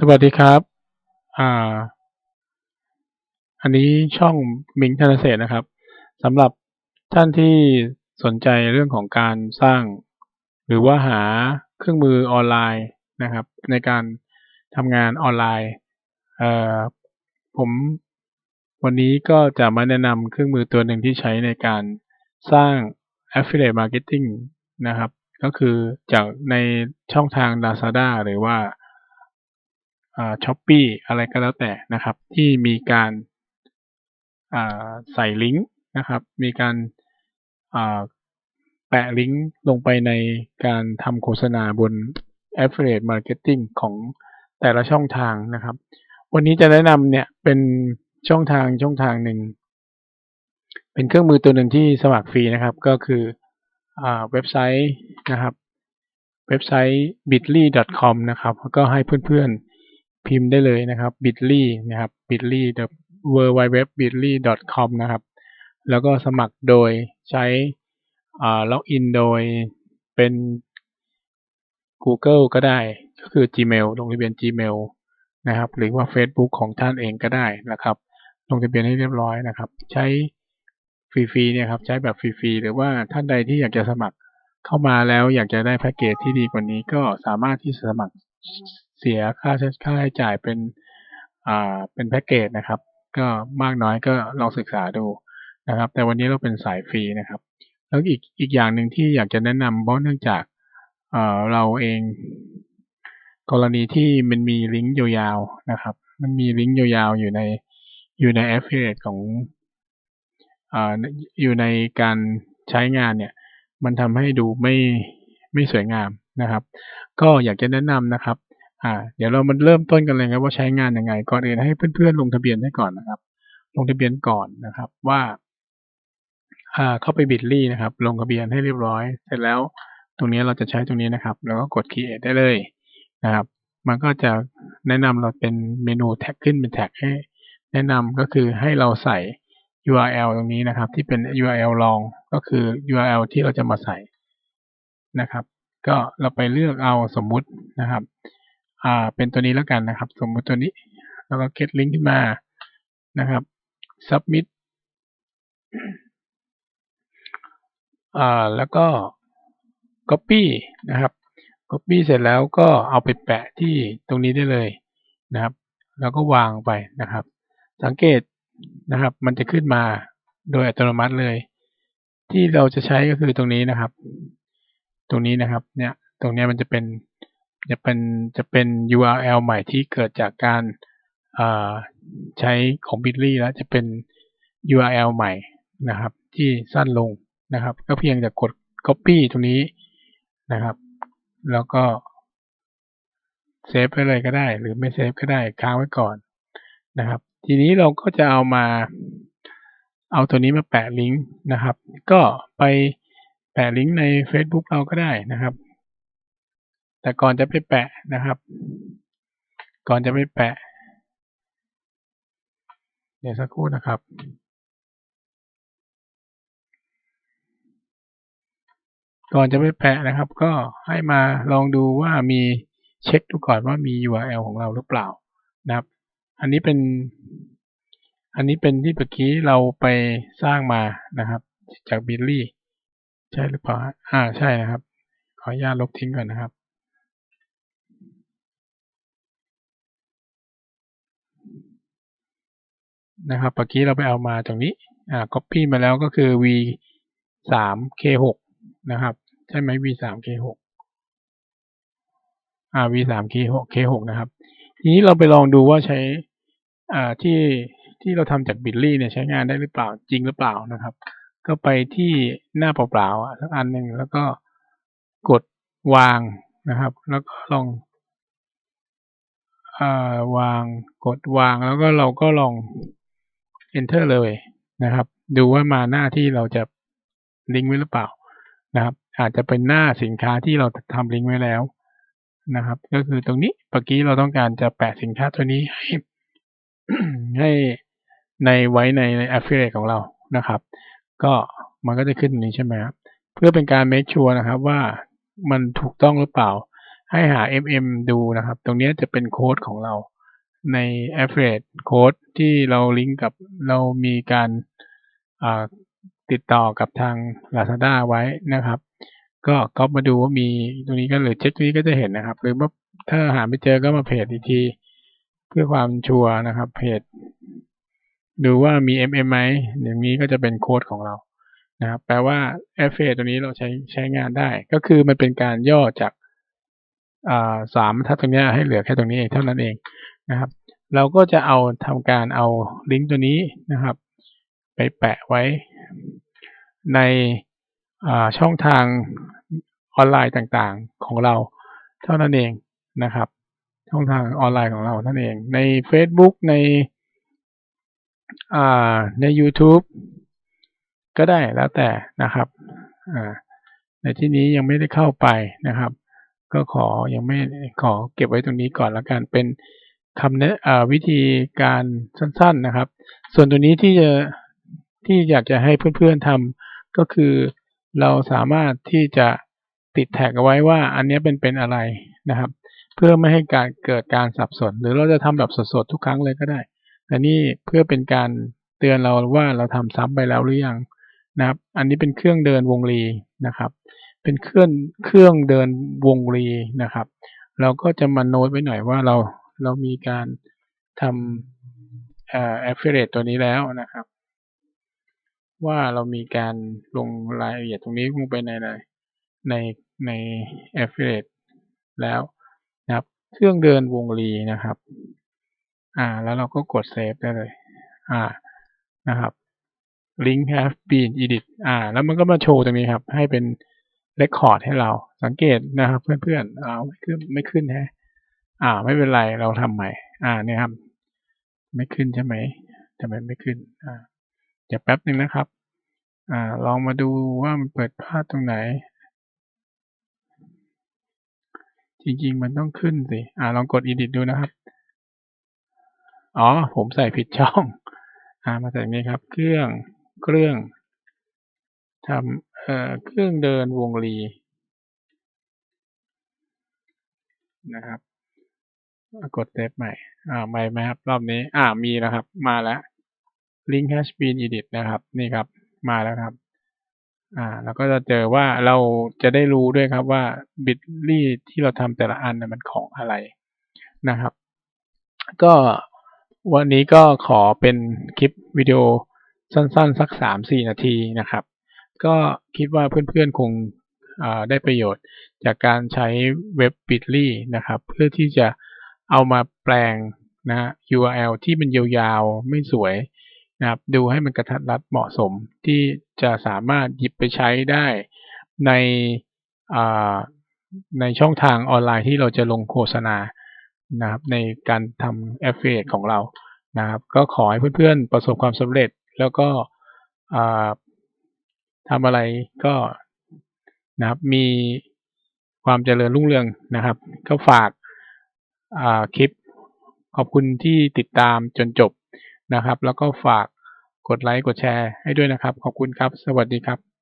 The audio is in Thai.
สวัสดีครับ อ่า อันนี้ช่องมิงธนเศษนะครับสำหรับท่านที่สนใจเรื่องของการสร้าง หรือว่าหาเครื่องมือออนไลน์นะครับ ในการทำงานออนไลน์เอ่อผมวันนี้ก็จะมาแนะนำเครื่องมือตัวหนึ่งที่ใช้ในการสร้าง Affiliate Marketing นะครับ ก็คือจากในช่องทาง Lazada หรือว่า ช้อปปี้อะไรก็แล้วแต่นะครับ ที่มีการใส่ลิงก์นะครับ มีการแปะลิงก์ลงไปในการทำโฆษณาบน Affiliate Marketing ของแต่ละช่องทางนะครับ วันนี้จะแนะนำเนี่ยเป็นช่องทางช่องทางหนึ่ง เป็นเครื่องมือตัวหนึ่งที่สมัครฟรีนะครับ ก็คืออเว็บไซต์นะครับ เว็บไซต์ bitly.com นะครับ ก็ให้เพื่อนๆ พิมพ์ได้เลยนะครับ bitly นะครับ bitly the w w w bitly com นะครับ แล้วก็สมัครโดยใช้ล็อกอินโดยเป็น Google ก็ได้ก็คือ Gmail ลงทะเบียน Gmail นะครับ หรือว่า Facebook ของท่านเองก็ได้นะครับลงทะเบียนให้เรียบร้อยนะครับ ใช้ฟรีๆเนี่ยครับใช้แบบฟรีๆหรือว่าท่านใดที่อยากจะสมัครเข้ามาแล้วอยากจะได้แพ็กเกจที่ดีกว่านี้ก็สามารถที่จะสมัครเสียค่าใช้ค่าใช้จ่ายเป็นอ่าเป็นแพ็กเกจนะครับ ก็มากน้อยก็ลองศึกษาดูนะครับ แต่วันนี้เราเป็นสายฟรีนะครับ แล้วอีกอีกอย่างหนึ่งที่อยากจะแนะนำเพราะเนื่องจากเอ่อเราเอง กรณีที่มันมีลิงก์ยาวๆนะครับ มันมีลิงก์ยาวๆอยู่ในอยู่ใน affiliate ของอ่าอยู่ในการใช้งานเนี่ย มันทำให้ดูไม่ไม่สวยงามนะครับ ก็อยากจะแนะนำนะครับ อ่า เดี๋ยวเรามาเริ่มต้นกันเลยครับว่าใช้งานยังไง ก่อนอื่นให้เพื่อนๆลงทะเบียนให้ก่อนนะครับ ลงทะเบียนก่อนนะครับ ว่าอ่าเข้าไปบิตลี่นะครับ ลงทะเบียนให้เรียบร้อย เสร็จแล้วตรงนี้เราจะใช้ตรงนี้นะครับ แล้วก็กด create ได้เลยนะครับ มันก็จะแนะนำเราเป็นเมนูแท็กขึ้นเป็นแท็กให้ แนะนำก็คือให้เราใส่ URL ตรงนี้นะครับ ที่เป็น URL รองก็คือ URL ที่เราจะมาใส่นะครับ ก็เราไปเลือกเอาสมมุตินะครับ อ่าเป็นตัวนี้แล้วกันนะครับ สมมุติตัวนี้ แล้วก็ get link ขึ้นมานะครับ submit อ่าแล้วก็ copy นะครับ copy เสร็จแล้วก็เอาไปแปะที่ตรงนี้ได้เลยนะครับ แล้วก็วางไปนะครับ สังเกตนะครับ มันจะขึ้นมาโดยอัตโนมัติเลย ที่เราจะใช้ก็คือตรงนี้นะครับ ตรงนี้นะครับ เนี่ย ตรงนี้มันจะเป็น จะเป็นจะเป็น URL ใหม่ที่เกิดจากการใช้ของ Bitly แล้วจะเป็น URL ใหม่นะครับ ที่สั้นลงนะครับ ก็เพียงแต่กด copy ตรงนี้นะครับ แล้วก็เซฟไปเลยก็ได้ หรือไม่เซฟก็ได้ค้างไว้ก่อนนะครับ ทีนี้เราก็จะเอามา เอาตัวนี้มาแปะลิงก์นะครับ ก็ไปแปะลิงก์ใน Facebook เราก็ได้นะครับ แต่ก่อนจะไปแปะนะครับ ก่อนจะไปแปะ เดี๋ยวสักครู่นะครับก่อนจะไปแปะนะครับ ก็ให้มาลองดูว่ามีเช็คดูก่อนว่ามี URL ของเราหรือเปล่านะครับ อันนี้เป็น อันนี้เป็นที่เมื่อกี้เราไปสร้างมานะครับ จากบิลลี่ใช่หรือเปล่าอ่าใช่นะครับ ขออนุญาตลบทิ้งก่อนนะครับ นะครับเมื่อกี้เราไปเอามาตรงนี้อ่า copy มาแล้วก็คือ v สาม k หกนะครับ ใช่ไหม v สาม k หกอ่า v สาม k หก k หกนะครับ ทีนี้เราไปลองดูว่าใช้อ่าที่ที่เราทำจากบิลลี่เนี่ยใช้งานได้หรือเปล่าจริงหรือเปล่านะครับ ก็ไปที่หน้าเปล่าๆสักอันหนึ่งแล้วก็กดวางนะครับ แล้วก็ลองอ่าวางกดวางแล้วก็เราก็ลอง enter เลยนะครับ ดูว่ามาหน้าที่เราจะลิงก์ไว้หรือเปล่านะครับ อาจจะเป็นหน้าสินค้าที่เราทำลิงก์ไว้แล้วนะครับ ก็คือตรงนี้เมื่อกี้เราต้องการจะแปะสินค้าตัวนี้ให้ให้ในไว้ใน affiliate ของเรานะครับ ก็มันก็จะขึ้นนี้ใช่ไหมครับเพื่อเป็นการ make sure นะครับว่ามันถูกต้องหรือเปล่า ให้หา mm ดูนะครับ ตรงนี้จะเป็นโค้ดของเรา ใน affiliate code ที่เราลิงก์กับเรามีการติดต่อกับทาง Lazada ไว้นะครับ ก็ก๊อปมาดูว่ามีตรงนี้ก็หรือเช็คตรงนี้ก็จะเห็นนะครับ หรือว่าถ้าหาไม่เจอก็มาเพจอีกที เพื่อความชัวร์นะครับเพจดูว่ามี mm ไหมอย่างนี้ก็จะเป็นโค้ดของเรานะครับแปลว่า affiliate ตัวนี้เราใช้ใช้งานได้ ก็คือมันเป็นการย่อจากสามทัดตรงนี้ให้เหลือแค่ตรงนี้เองเท่านั้นเอง นะครับ เราก็จะเอาทำการเอาลิงก์ตัวนี้นะครับ ไปแปะไว้ในช่องทางออนไลน์ต่างๆของเราเท่านั้นเองนะครับ ช่องทางออนไลน์ของเราท่านเองใน Facebook ในใน YouTube ก็ได้แล้วแต่นะครับในที่นี้ยังไม่ได้เข้าไปนะครับ ก็ขอยังไม่ขอเก็บไว้ตรงนี้ก่อนแล้วกันเป็น คำแนะวิธีการสั้นๆนะครับ ส่วนตัวนี้ที่จะที่อยากจะให้เพื่อนๆทำก็คือเราสามารถที่จะติดแท็กเอาไว้ว่าอันนี้เป็นเป็นอะไรนะครับ เพื่อไม่ให้การเกิดการสับสน หรือเราจะทำแบบสดๆทุกครั้งเลยก็ได้แต่นี่เพื่อเป็นการเตือนเราว่าเราทำซ้ำไปแล้วหรือยังนะครับ อันนี้เป็นเครื่องเดินวงรีนะครับ เป็นเครื่องเครื่องเดินวงรีนะครับ เราก็จะมาโน้ตไว้หน่อยว่าเรา เรามีการทำเอ่อ affiliate ตัวนี้แล้วนะครับ ว่าเรามีการลงรายละเอียดตรงนี้ลงไปในในใน affiliate แล้วนะครับเครื่องเดินวงรีนะครับ อ่า แล้วเราก็กดเซฟได้เลย อ่า นะครับ link have been edit อ่า แล้วมันก็มาโชว์ตรงนี้ครับ ให้เป็น record ให้เรา สังเกตนะครับ เพื่อนๆอ่าไม่ขึ้นไม่ขึ้นฮะ อ่า ไม่เป็นไรเราทำใหม่ อ่าเนี่ยครับ ไม่ขึ้นใช่ไหมทำไมไม่ขึ้น อ่าเดี๋ยวแป๊บหนึ่งนะครับ อ่า ลองมาดูว่ามันเปิดพลาดตรงไหน จริงๆมันต้องขึ้นสิอ่าลองกด edit ดูนะครับ อ๋อ ผมใส่ผิดช่อง อ่า มาใส่นี้ครับ เครื่องเครื่องทำเอ่อเครื่องเดินวงรีนะครับ กดเซฟใหม่ อ่าใหม่ไหมครับ รอบนี้ อ่ามีแล้วครับ มาแล้ว link has been edit นะครับ นี่ครับ มาแล้วครับ อ่า แล้วก็จะเจอว่าเราจะได้รู้ด้วยครับว่า bitly ที่เราทำแต่ละอันมันของอะไรนะครับ ก็วันนี้ก็ขอเป็นคลิปวิดีโอสั้นๆ สักสามสี่นาทีนะครับ ก็คิดว่าเพื่อนๆ คงได้ประโยชน์จากการใช้เว็บ bitly นะครับ เพื่อที่จะ เอามาแปลงนะ URL ที่มันยาวๆ ไม่สวยนะครับ ดูให้มันกระทัดรัดเหมาะสมที่จะสามารถหยิบไปใช้ได้ในในช่องทางออนไลน์ที่เราจะลงโฆษณานะครับในการทำ affiliate ของเรานะครับ ก็ขอให้เพื่อนๆประสบความสำเร็จแล้วก็ทำอะไรก็นะครับมีความเจริญรุ่งเรืองนะครับ ก็ฝาก คลิป ขอบคุณที่ติดตามจนจบนะครับ แล้วก็ฝากกดไลค์กดแชร์ให้ด้วยนะครับ ขอบคุณครับ สวัสดีครับ